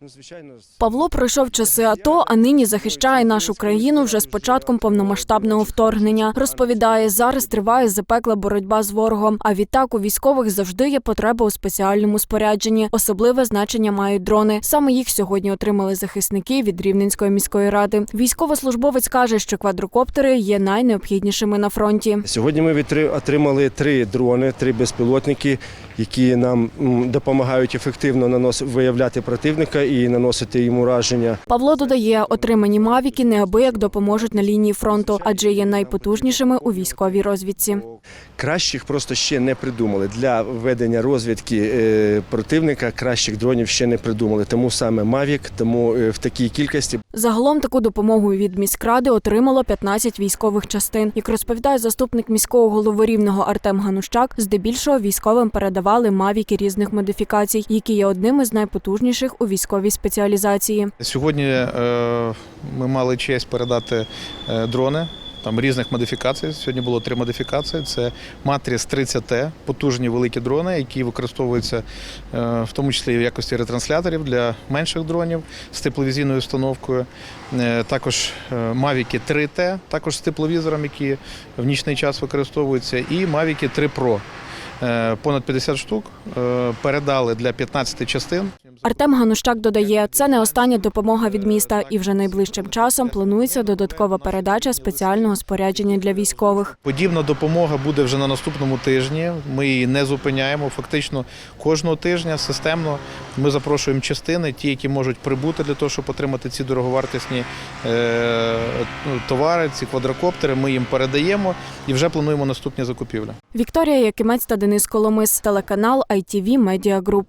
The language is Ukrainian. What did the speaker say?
Ну, звичайно, Павло пройшов часи АТО, а нині захищає нашу країну вже з початком повномасштабного вторгнення. Розповідає, зараз триває запекла боротьба з ворогом. А відтак у військових завжди є потреба у спеціальному спорядженні. Особливе значення мають дрони. Саме їх сьогодні отримали захисники від Рівненської міської ради. Військовослужбовець каже, що квадрокоптери є найнеобхіднішими на фронті. Сьогодні ми отримали три дрони, три безпілотники, які нам допомагають ефективно нанос... виявляти противника і наносити йому ураження. Павло додає, отримані мавіки неабияк допоможуть на лінії фронту, адже є найпотужнішими у військовій розвідці. Кращих просто ще не придумали. Для ведення розвідки е, противника кращих дронів ще не придумали. Тому саме Mavic, тому е, в такій кількості Загалом таку допомогу від міськради отримало 15 військових частин. Як розповідає заступник міського голови рівного Артем Ганущак, здебільшого військовим передавали мавіки різних модифікацій, які є одними з найпотужніших у військовій спеціалізації. Сьогодні е, ми мали честь передати е, дрони. Там різних модифікацій. Сьогодні було три модифікації. Це Матріс 30T, потужні великі дрони, які використовуються е, в тому числі в якості ретрансляторів для менших дронів з тепловізійною установкою. Також Mavic 3T, також з тепловізором, які в нічний час використовуються, і Mavic 3 Pro. Понад 50 штук передали для 15 частин. Артем Ганущак додає, це не остання допомога від міста, і вже найближчим часом планується додаткова передача спеціального спорядження для військових. Подібна допомога буде вже на наступному тижні. Ми її не зупиняємо. Фактично кожного тижня системно ми запрошуємо частини, ті, які можуть прибути для того, щоб отримати ці дороговартісні е, товари, ці квадрокоптери. Ми їм передаємо і вже плануємо наступні закупівлі. Вікторія Якимець та Денис Коломис, телеканал ITV Media Group.